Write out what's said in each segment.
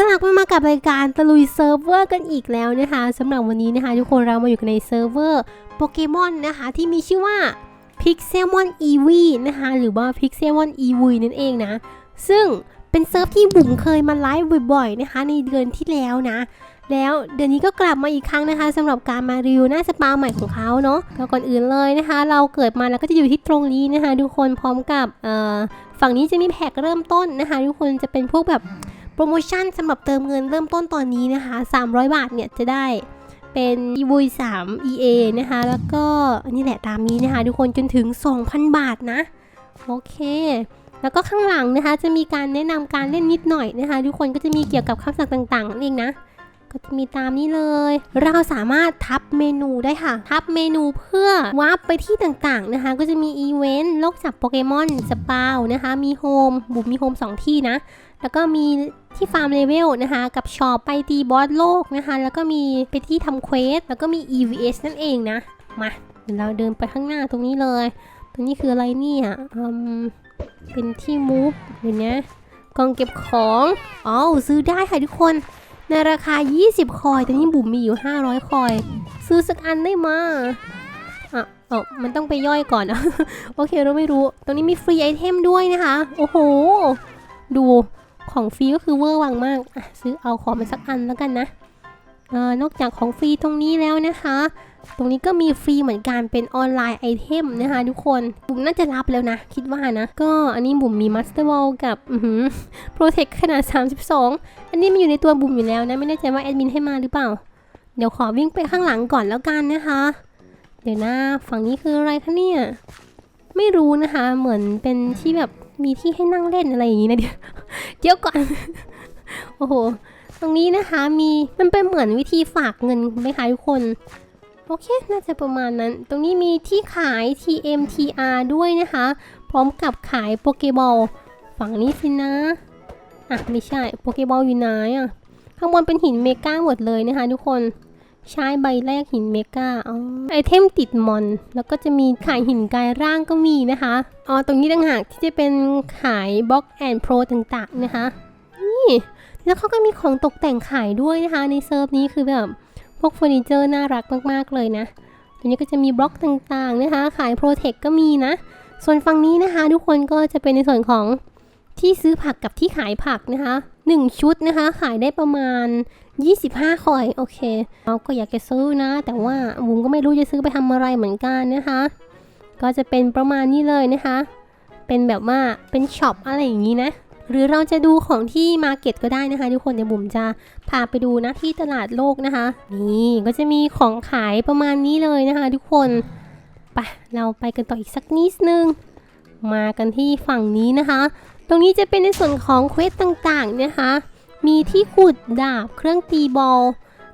กลับมากับรายการตะลุยเซิร์ฟเวอร์กันอีกแล้วนะคะสำหรับวันนี้นะคะทุกคนเรามาอยู่กันในเซิร์ฟเวอร์โปเกมอนนะคะที่มีชื่อว่า Pixelmon EV นะคะหรือว่า Pixelmon EV นั่นเองนะ ซึ่งเป็นเซิร์ฟที่บุ๋มเคยมาไลฟ์บ่อยๆนะคะในเดือนที่แล้วนะ แล้วเดือนนี้ก็กลับมาอีกครั้งนะคะสำหรับการมารีวิวหน้าสปาใหม่ของเขาเนาะก็ก่อนอื่นเลยนะคะ เราเกิดมาแล้วก็จะอยู่ที่ตรงนี้นะคะทุกคนพร้อมกับเอ่อฝั่งนี้จะมีแพ็กเริ่มต้นนะคะทุกคนจะเป็นพวกแบบ รโมชั่นสำหรับเติมเงินเริ่มต้นตอนนี้นะคะ 300 บาทเนี่ยจะได้เป็น e v 3 EA นะคะ แล้วก็นนี้แหละตามนี้นะคะ ทุกคนจนถึง 2,000 บาทนะ โอเค แล้วก็ข้างหลังนะคะ จะมีการแนะนำการเล่นนิดหน่อยนะคะ ทุกคนก็จะมีเกี่ยวกับคำสั่งต่างๆนั่นเองนะก็จะมีตามนี้เลย เราสามารถทับเมนูได้ค่ะ ทับเมนูเพื่อวาร์ปไปที่ต่างๆนะคะ ก็จะมีอีเวนต์โลกจับโปเกมอนสปาวนะคะ มีโฮมบุ๋มมีโฮม2ที่นะ แล้วก็มีที่ฟาร์มเลเวลนะคะ กับชอปไปตีบอสโลกนะคะ แล้วก็มีไปที่ทำเควส แล้วก็มี EVS นั่นเองนะ มาเดี๋ยวเราเดินไปข้างหน้าตรงนี้เลย ตรงนี้คืออะไรเนี่ยอืมเป็นที่มูฟเดี๋ยวนะกองเก็บของ อ๋อ ซื้อได้ค่ะทุกคน ในราคา 20 คอยต่นี่บุ๋มมีอยู่ 500 คอย ซื้อสักอันได้มาอะเออมันต้องไปย่อยก่อน โอเค เราไม่รู้ ตรงนี้มีฟรีไอเทมด้วยนะคะ โอ้โห ดู ของฟรีก็คือเวอร์วังมากอะซื้อเอาของมาสักอันแล้วกันนะเออนอกจากของฟรีตรงนี้แล้วนะคะ ตรงนี้ก็มีฟรีเหมือนกันเป็นออนไลน์ไอเทมนะคะทุกคนบุ๋มน่าจะรับแล้วนะ คิดว่านะ ก็อันนี้บุ๋มมีมัสเตอร์วอลกับโปรเทคขนาด 32 อันนี้มันอยู่ในตัวบุ๋มอยู่แล้วนะ ไม่แน่ใจว่าแอดมินให้มาหรือเปล่า เดี๋ยวขอวิ่งไปข้างหลังก่อนแล้วกันนะคะ เดี๋ยวนะฝั่งนี้คืออะไรคะเนี่ย ไม่รู้นะคะ เหมือนเป็นที่แบบ มีที่ให้นั่งเล่นอะไรอย่างนี้นะเดี๋ยวเดี๋ยวก่อน โอ้โห ตรงนี้นะคะมีมันเป็นเหมือนวิธีฝากเงินไหมคะทุกคน โอเค น่าจะประมาณนั้น ตรงนี้มีที่ขาย TMTR ด้วยนะคะ พร้อมกับขายโปเกบอล ฝั่งนี้สินะ อะ ไม่ใช่ โปเกบอลอยู่ไหนอะ ข้างบนเป็นหินเมก้าหมดเลยนะคะทุกคน ใช้ใบแรกหินเมกาอ๋อไอเทมติดมอน แล้วก็จะมีขายหินกายร่างก็มีนะคะอ๋อตรงนี้ต่างหากที่จะเป็นขายบล็อกแอนด์โปรต่างๆนะคะ นี่แล้วเขาก็มีของตกแต่งขายด้วยนะคะ ในเซิร์ฟนี้คือแบบพวกเฟอร์นิเจอร์น่ารักมากๆเลยนะตัวนี้ก็จะมีบล็อกต่างๆนะคะ ขายโปรเทคก็มีนะ ส่วนฝั่งนี้นะคะ ทุกคนก็จะเป็นในส่วนของที่ซื้อผักกับที่ขายผักนะคะ 1 ชุดนะคะ ขายได้ประมาณ 25คอยโอเคเราก็อยากจะซื้อนะ แต่ว่าบุ๋มก็ไม่รู้จะซื้อไปทำอะไรเหมือนกันนะคะ ก็จะเป็นประมาณนี้เลยนะคะ เป็นแบบว่าเป็นช็อปอะไรอย่างนี้นะหรือเราจะดูของที่มาร์เก็ตก็ได้นะคะ ทุกคนเดี๋ยวบุ๋มจะพาไปดูนะที่ตลาดโลกนะคะ นี่ก็จะมีของขายประมาณนี้เลยนะคะ ทุกคนไปเราไปกันต่ออีกสักนิดนึง มากันที่ฝั่งนี้นะคะ ตรงนี้จะเป็นในส่วนของเควสต่างๆนะคะ มีที่ขุดดาบเครื่องตีบอล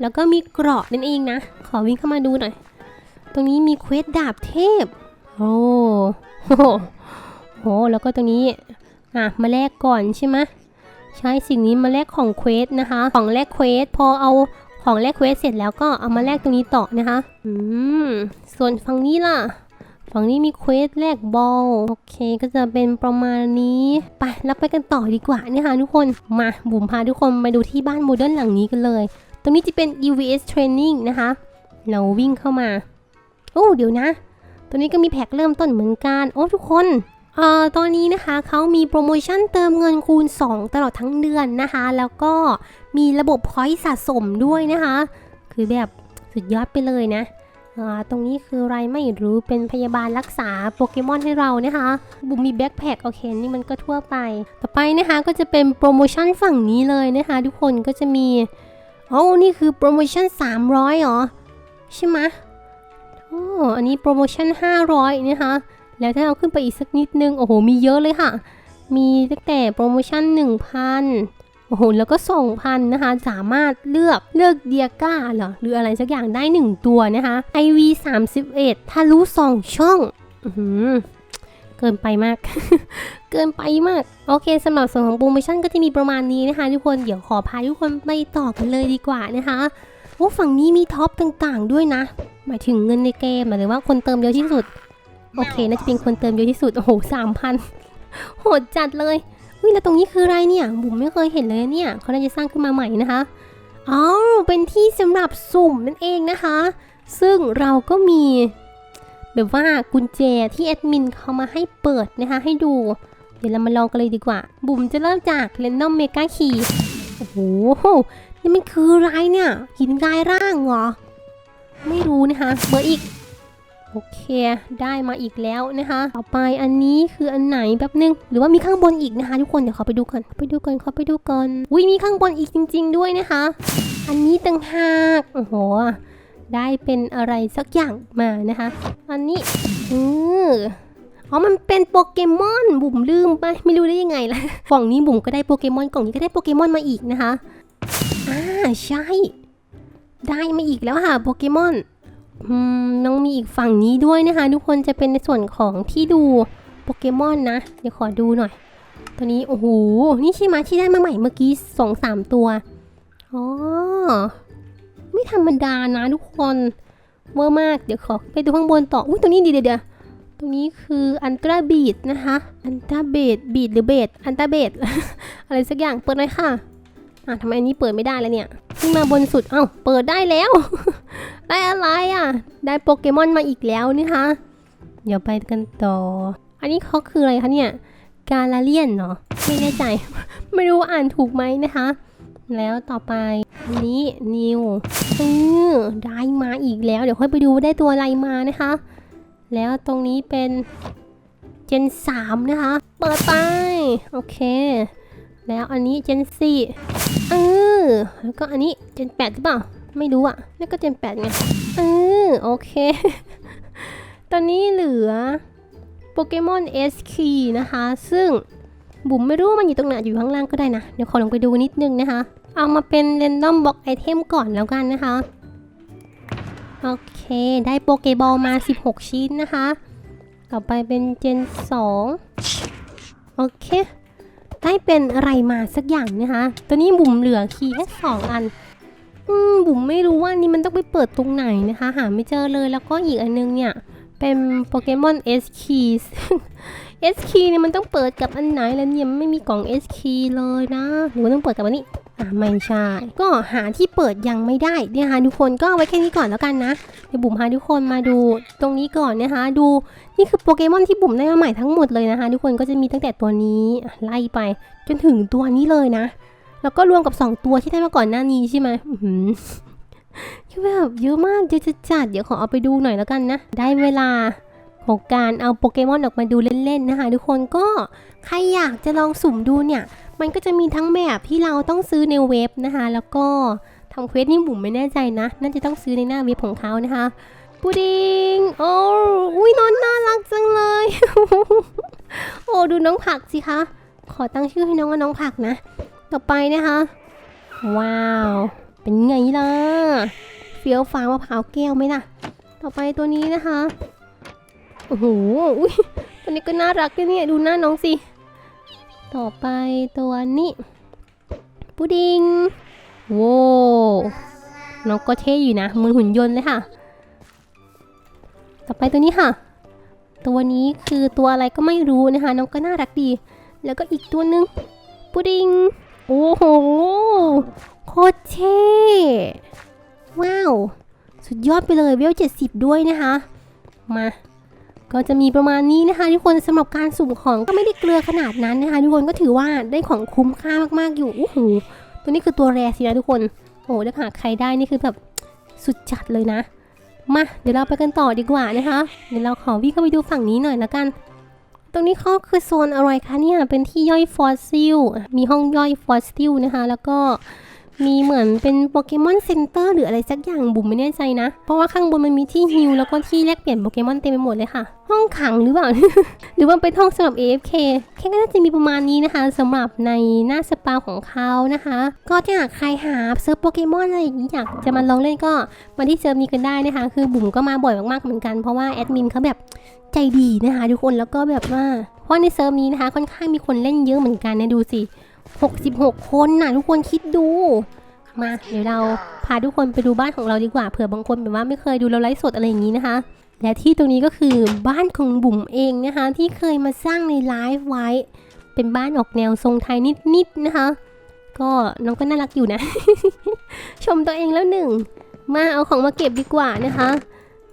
แล้วก็มีเกราะนั่นเองนะ ขอวิ่งเข้ามาดูหน่อย ตรงนี้มีเควสดาบเทพ โอ้โหโหแล้วก็ตรงนี้อะมาแลกก่อนใช่ไหมใช้สิ่งนี้มาแลกของเควสนะคะ ของแลกเควสพอเอาของแลกเควสเสร็จแล้วก็เอามาแลกตรงนี้ต่อนะคะ อืม ส่วนฝั่งนี้ล่ะ ฝั่งนี้มีเควสแลกบอลโอเคก็จะเป็นประมาณนี้ไปแล้วไปกันต่อดีกว่าเนี่ยค่ะทุกคนมาบุ๋มพาทุกคนไปดูที่บ้านโมเดิร์นหลังนี้กันเลย ตรงนี้จะเป็น EVS Training นะคะ เราวิ่งเข้ามาโอ้เดี๋ยวนะ ตัวนี้ก็มีแพ็คเริ่มต้นเหมือนกันโอ้ทุกคนเอ่อตอนนี้นะคะเขามีโปรโมชั่นเติมเงินคูณ 2 ตลอดทั้งเดือนนะคะ แล้วก็มีระบบพอยต์สะสมด้วยนะคะ คือแบบสุดยอดไปเลยนะ ตรงนี้คืออะไรไม่รู้เป็นพยาบาลรักษาโปเกมอนให้เรานะคะบุมมีแบ็คแพคโอเคนี่มันก็ทั่วไป ต่อไปนะคะก็จะเป็นโปรโมชั่นฝั่งนี้เลยนะคะทุกคนก็จะมีอ๋อนี่คือโปรโมชั่น 300เหรอใช่ไหมโอ้อันนี้โปรโมชั่น 500นะคะแล้วถ้าเอาขึ้นไปอีกสักนิดนึงโอ้โหมีเยอะเลยค่ะ มีตั้งแต่โปรโมชั่น 1,000 อ้โอ้โหแล้วก็ส่งพันนะคะ สามารถเลือกเลือกเดียก้าเหรอหรืออะไรสักอย่างได้ 1 ตัวนะคะ IV 31ทะลุ2ช่องอื้อหือเกินไปมาก เกินไปมาก โอเคสำหรับส่วนของโปรโมชั่นก็จะมีประมาณนี้นะคะ ทุกคนเดี๋ยวขอพาทุกคนไปต่อกันเลยดีกว่านะคะโอ้ฝั่งนี้มีท็อปต่างๆด้วยนะ หมายถึงเงินในเกมหรือว่าคนเติมเยอะที่สุด โอเคน่าจะเป็นคนเติมเยอะที่สุด โอ้โหสามพันโหดจัดเลย อุ้ยแล้วตรงนี้คืออะไรเนี่ย บุ๋มไม่เคยเห็นเลยเนี่ยเขาน่าจะสร้างขึ้นมาใหม่นะคะอ๋อเป็นที่สำหรับสุ่มนั่นเองนะคะ ซึ่งเราก็มี แบบว่ากุญแจที่แอดมินเขามาให้เปิดนะคะให้ดู เดี๋ยวเรามาลองกันเลยดีกว่า บุ๋มจะเริ่มจาก Random Mega Key โอ้โหนี่มันคืออะไรเนี่ยหินกายร่างเหรอ ไม่รู้นะคะเบอร์อีก โอเค ได้มาอีกแล้วนะคะ ต่อไปอันนี้คืออันไหนแป๊บนึง หรือว่ามีข้างบนอีกนะคะ ทุกคน เดี๋ยวขอไปดูก่อน ไปดูก่อนขอไปดูก่อนอุ้ยมีข้างบนอีกจริง ๆ ด้วยนะคะ อันนี้ต่างหาก โอ้โห ได้เป็นอะไรสักอย่างมานะคะ อันนี้อืออ๋อ มันเป็นโปเกมอนบุ๋มลืมไป ไม่รู้ได้ยังไงล่ะ กล่องนี้บุ๋มก็ได้โปเกมอน กล่องนี้ก็ได้โปเกมอนมาอีกนะคะ อ่า ใช่ ได้มาอีกแล้วค่ะโปเกมอน น้องมีอีกฝั่งนี้ด้วยนะคะ ทุกคนจะเป็นในส่วนของที่ดูโปเกมอนนะ เดี๋ยวขอดูหน่อย ตัวนี้ โอ้โห นี่ใช่ไหมที่ได้มาใหม่เมื่อกี้สองสามตัว อ๋อ ไม่ธรรมดานะทุกคนเวอร์มาก เดี๋ยวขอไปดูข้างบนต่อ อุ้ยตัวนี้ดีเดี๋ยวเดี๋ยวตรงนี้คืออันตราบีดนะคะ อันตราเบดบีดหรือเบดอันตราเบดอะไรสักอย่าง เปิดเลยค่ะ อะทำไมอันนี้เปิดไม่ได้แล้วเนี่ย ขึ้นมาบนสุด เอ้า เปิดได้แล้ว ได้อะไรอะ ได้โปเกมอนมาอีกแล้วนี่คะ เดี๋ยวไปกันต่อ อันนี้เขาคืออะไรคะเนี่ย กาลาเลียนเนาะไม่แน่ใจ ไม่รู้อ่านถูกไหมนะคะ แล้วต่อไปนี้นิวเออได้มาอีกแล้ว เดี๋ยวค่อยไปดูได้ตัวอะไรมานะคะ แล้วตรงนี้เป็นเจน3นะคะ เปิดไป โอเค แล้วอันนี้เจน4เออแล้วก็อันนี้เจน8หรือเปล่า ไม่รู้อะนี่ก็เจน8ไงเออโอเค ตอนนี้เหลือโปเกมอน S Key นะคะ ซึ่งบุ๋มไม่รู้มันอยู่ตรงไหนอยู่ข้างล่างก็ได้นะ เดี๋ยวขอลงไปดูนิดนึงนะคะ เอามาเป็น Random Box Item ก่อนแล้วกันนะคะ โอเค ได้โปเกบอลมา 16 ชิ้นนะคะ ต่อไปเป็นเจน 2 โอเค ได้เป็นอะไรมาสักอย่างนะคะ ตัวนี้บุ๋มเหลือคีย์แค่สองอัน อืมบุ๋มไม่รู้ว่านี่มันต้องไปเปิดตรงไหนนะคะ หาไม่เจอเลยแล้วก็อีกอันนึงเนี่ย เป็นโปเกมอน S Key ซึ่ง S Key เนี่ยมันต้องเปิดกับอันไหนแล้วเนี่ยไม่มีกล่อง S Key เลยนะหรือว่าต้องเปิดกับอันนี้อ่าไม่ใช่ ก็หาที่เปิดยังไม่ได้เนี่ยนะคะทุกคนก็เอาไว้แค่นี้ก่อนแล้วกันนะเดี๋ยวบุ๋มพาทุกคนมาดูตรงนี้ก่อนนะคะ ดูนี่คือโปเกมอนที่บุ๋มได้มาใหม่ทั้งหมดเลยนะคะ ทุกคนก็จะมีตั้งแต่ตัวนี้ไล่ไปจนถึงตัวนี้เลยนะ แล้วก็รวมกับ 2 ตัวที่ได้มาก่อนหน้านี้ใช่ไหมอื้อหือคือแบบเยอะมากเยอะจัดเดี๋ยวขอเอาไปดูหน่อยแล้วกันนะ ได้เวลาของการเอาโปเกมอนออกมาดูเล่นๆนะคะทุกคนก็ใครอยากจะลองสุ่มดูเนี่ย มันก็จะมีทั้งแบบที่เราต้องซื้อในเว็บนะคะ แล้วก็ทำเควสนี่บุ๋มไม่แน่ใจนะ น่าจะต้องซื้อในหน้าเว็บของเขานะคะปูดิงโอ้อุ้ยนอนน่ารักจังเลย โอ้ดูน้องผักสิคะ ขอตั้งชื่อให้น้องว่าน้องผักนะ ต่อไปนะคะ ว้าว เป็นไงล่ะ เฟี้ยวฟ้าวมะพร้าวแก้วไหมล่ะ ต่อไปตัวนี้นะคะ โอ้โหอุ๊ยตัวนี้ก็น่ารักด้วยเนี่ย ดูหน้าน้องสิ ต่อไปตัวนี้ปูดิงโว้วน้องก็เท่อยู่นะมือหุ่นยนต์เลยค่ะ ต่อไปตัวนี้ค่ะ ตัวนี้คือตัวอะไรก็ไม่รู้นะคะ น้องก็น่ารักดี แล้วก็อีกตัวนึงปูดิง โอ้โห โคตรเท่ว้าว สุดยอดไปเลยเวล70ด้วยนะคะ มา ก็จะมีประมาณนี้นะคะทุกคนสำหรับการสุ่มของก็ไม่ได้เกลือขนาดนั้นนะคะทุกคนก็ถือว่าได้ของคุ้มค่ามากๆอยู่โอ้โหตัวนี้คือตัวแรสินะทุกคนโอ้โหถ้าหากใครได้นี่คือแบบสุดจัดเลยนะ มา เดี๋ยวเราไปกันต่อดีกว่านะคะ เดี๋ยวเราขอวิ่งเข้าไปดูฝั่งนี้หน่อยละกัน ตรงนี้เขาคือโซนอะไรคะเนี่ย เป็นที่ย่อยฟอสซิล มีห้องย่อยฟอสซิลนะคะ แล้วก็ มีเหมือนเป็นโปเกมอนเซ็นเตอร์หรืออะไรสักอย่างบุ๋มไม่แน่ใจนะ เพราะว่าข้างบนมันมีที่ฮิลแล้วก็ที่แลกเปลี่ยนโปเกมอนเต็มไปหมดเลยค่ะ ห้องขังหรือเปล่า หรือว่าเป็นห้องสำหรับ AFK แค่ก็น่าจะมีประมาณนี้นะคะสำหรับในหน้าสปาของเขานะคะ ก็ถ้าหากใครหาเซิร์ฟโปเกมอนอะไรอย่างนี้อยากจะมาลองเล่นก็มาที่เซิร์ฟนี้กันได้นะคะ คือบุ๋มก็มาบ่อยมากๆเหมือนกันเพราะว่าแอดมินเขาแบบใจดีนะคะทุกคนแล้วก็แบบว่าเพราะในเซิร์ฟนี้นะคะค่อนข้างมีคนเล่นเยอะเหมือนกันนะดูสิ 66 คนน่ะ ทุกคนคิดดู มาเดี๋ยวเราพาทุกคนไปดูบ้านของเราดีกว่าเผื่อบางคนแบบว่าไม่เคยดูเราไลฟ์สดอะไรอย่างนี้นะคะ และที่ตรงนี้ก็คือบ้านของบุ๋มเองนะคะ ที่เคยมาสร้างในไลฟ์ไว้ เป็นบ้านออกแนวทรงไทยนิดๆนะคะ ก็น้องก็น่ารักอยู่นะ ชมตัวเองแล้วหนึ่งมาเอาของมาเก็บดีกว่านะคะ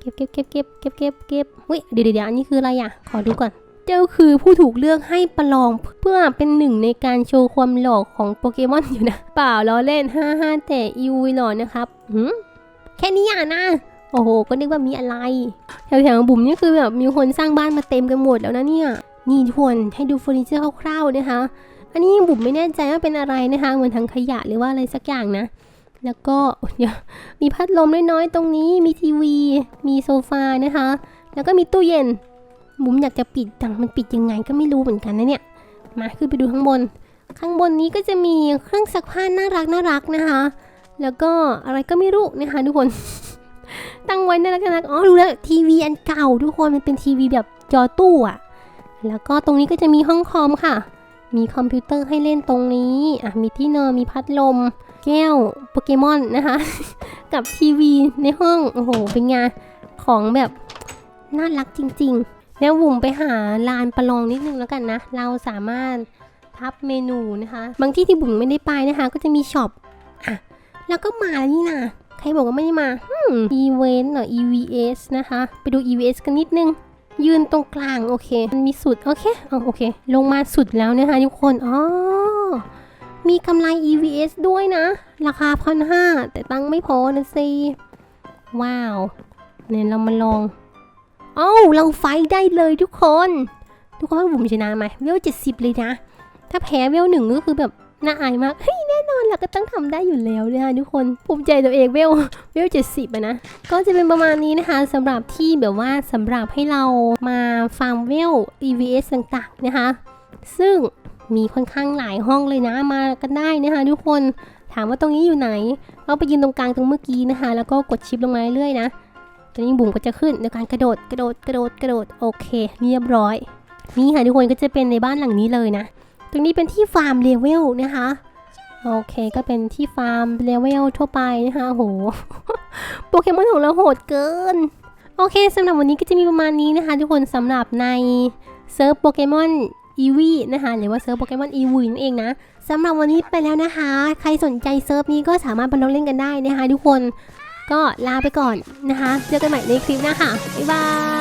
เก็บเก็บเก็บเก็บเก็บเก็บเก็บเฮ้ยเดี๋ยวเดี๋ยวอันนี้คืออะไรอะ ขอดูก่อน เจ้าคือผู้ถูกเลือกให้ประลองเพื่อเป็นหนึ่งในการโชว์ความหล่อของโปเกมอนอยู่นะ เปล่าล้อเล่นฮ่าฮ่าแต่อีวีหล่อนะครับหืมแค่นี้อะนะ โอ้โห ก็นึกว่ามีอะไร แถวๆบุ๋มนี่คือแบบมีคนสร้างบ้านมาเต็มกันหมดแล้วนะเนี่ย นี่ทุกคนให้ดูเฟอร์นิเจอร์คร่าวๆนะคะ อันนี้บุ๋มไม่แน่ใจว่าเป็นอะไรนะคะ เหมือนถังขยะหรือว่าอะไรสักอย่างนะแล้วก็เดี๋ยวมีพัดลมน้อยๆ ตรงนี้ มีทีวี มีโซฟานะคะ แล้วก็มีตู้เย็น บุ๋มอยากจะปิดแต่มันปิดยังไงก็ไม่รู้เหมือนกันนะเนี่ย มาขึ้นไปดูข้างบน ข้างบนนี้ก็จะมีเครื่องซักผ้าน่ารักน่ารักนะคะ แล้วก็อะไรก็ไม่รู้นะคะทุกคน ตั้งไว้น่ารักน่ารักอ๋อรู้แล้วทีวีอันเก่าทุกคนมันเป็นทีวีแบบจอตู้อะแล้วก็ตรงนี้ก็จะมีห้องคอมค่ะ มีคอมพิวเตอร์ให้เล่นตรงนี้อะมีที่นอนมีพัดลม แก้วโปเกมอนนะคะ กับทีวีในห้อง โอ้โห เป็นไง ของแบบน่ารักจริง ๆ แล้วบุ๋มไปหาลานประลองนิดนึงแล้วกันนะ เราสามารถทับเมนูนะคะ บางที่ที่บุ๋มไม่ได้ไปนะคะ ก็จะมีช็อปอะแล้วก็มาแล้วนี่นะใครบอกว่าไม่ได้มาอีเวนต์หรอ EVS นะคะ ไปดู EVS กันนิดนึง ยืนตรงกลางโอเค มันมีสุด โอเคอ๋อโอเค ลงมาสุดแล้วนะคะทุกคน อ๋อ มีกำไร EVS ด้วยนะ ราคาพันห้าแต่ตังไม่พอนะสิ ว้าว เนี่ยเรามาลอง อ้าเราไฟได้เลยทุกคน ทุกคนว่าบุ๋มชนะไหมเวลเจ็ดสิบเลยนะ ถ้าแพ้เวลหนึ่งก็คือแบบน่าอายมาก เฮ้ยแน่นอนเราก็ต้องทำได้อยู่แล้วนะคะทุกคนภูมิใจตัวเองเวลเวลเจ็ดสิบนะ ก็จะเป็นประมาณนี้นะคะสำหรับที่แบบว่าสำหรับให้เรามาฟาร์มเวล EVS ต่างๆนะคะ ซึ่งมีค่อนข้างหลายห้องเลยนะมากันได้นะคะทุกคนถามว่าตรงนี้อยู่ไหน เราไปยืนตรงกลางตรงเมื่อกี้นะคะ แล้วก็กดชิปลงมาเรื่อยๆนะ ตอนนี้บุ๋มก็จะขึ้นในการกระโดดกระโดดกระโดดกระโดดโอเค เรียบร้อย นี่ค่ะทุกคนก็จะเป็นในบ้านหลังนี้เลยนะ ตรงนี้เป็นที่ฟาร์มเลเวลนะคะโอเคก็เป็นที่ฟาร์มเลเวลทั่วไปนะคะโหโปเกมอนของเราโหดเกิน โอเคสำหรับวันนี้ก็จะมีประมาณนี้นะคะ ทุกคนสำหรับในเซิร์ฟโปเกมอนอีวีนะคะหรือว่าเซิร์ฟโปเกมอนอีวีนั่นเองนะสำหรับวันนี้ไปแล้วนะคะ ใครสนใจเซิร์ฟนี้ก็สามารถไปลองเล่นกันได้นะคะ ทุกคน ก็ลาไปก่อนนะคะ เจอกันใหม่ในคลิปหน้าค่ะ บ๊ายบาย